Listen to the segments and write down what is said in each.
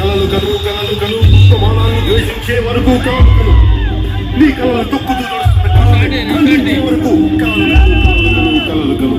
కలలు కలు కలలు కలు ఉపమానాన్ని ద్వేషించే వరకు కలు నీ కలలు తొక్కుతూ నడుస్తున్న వరకు కలలు కలు,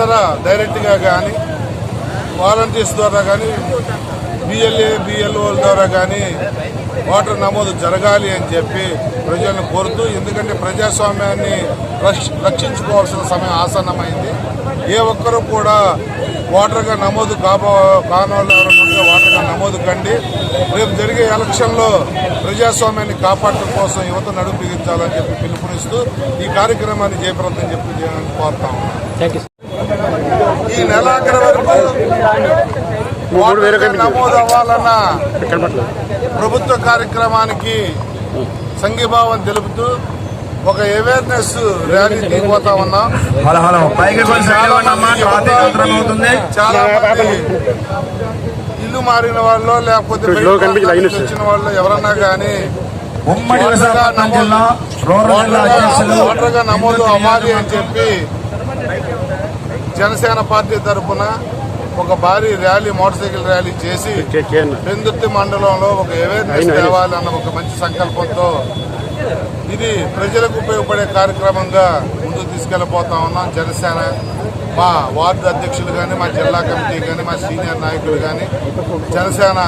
ఇతర డైరెక్ట్గా కానీ వాలంటీర్స్ ద్వారా కానీ బిఎల్ఏ బిఎల్ఓల ద్వారా కానీ ఓటర్ నమోదు జరగాలి అని చెప్పి ప్రజలను కోరుతూ ఎందుకంటే ప్రజాస్వామ్యాన్ని రక్షించుకోవాల్సిన సమయం ఆసన్నమైంది. ఏ ఒక్కరూ కూడా ఓటర్గా నమోదు కాబో కాని వాళ్ళు ఎవరైనా ఓటర్గా నమోదు కండి. రేపు జరిగే ఎలక్షన్లో ప్రజాస్వామ్యాన్ని కాపాడటం కోసం యువత నడుపు బిగించాలని చెప్పి పిలుపునిస్తూ ఈ కార్యక్రమాన్ని జయప్రదం చెప్పి చేయాలని కోరుతా ఈ నెలాఖరు వరకు నమోదు అవ్వాలన్న ప్రభుత్వ కార్యక్రమానికి సంఘీభావం తెలుపుతూ ఒక అవేర్నెస్ ర్యాలీ దిగిపోతా ఉన్నాం. చాలా మంది ఇల్లు మారిన వాళ్ళు లేకపోతే వచ్చిన వాళ్ళు ఎవరన్నా కానీ ఉమ్మడి నమోదు అవ్వాలి అని చెప్పి జనసేన పార్టీ తరఫున ఒక భారీ ర్యాలీ మోటార్ సైకిల్ ర్యాలీ చేసి పెందుర్తి మండలంలో ఒక అవేర్నెస్ తేవాలి అన్న ఒక మంచి సంకల్పంతో ఇది ప్రజలకు ఉపయోగపడే కార్యక్రమంగా ముందుకు తీసుకెళ్ళిపోతా ఉన్నాం. జనసేన మా వార్డు అధ్యక్షులు కానీ మా జిల్లా కమిటీ కానీ మా సీనియర్ నాయకులు కానీ జనసేన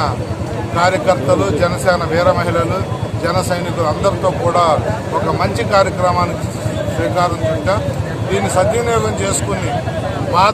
కార్యకర్తలు జనసేన వీర మహిళలు జన సైనికులు అందరితో కూడా ఒక మంచి కార్యక్రమానికి శ్రీకారం చుట్టాం. దీన్ని సద్వినియోగం చేసుకుని 4.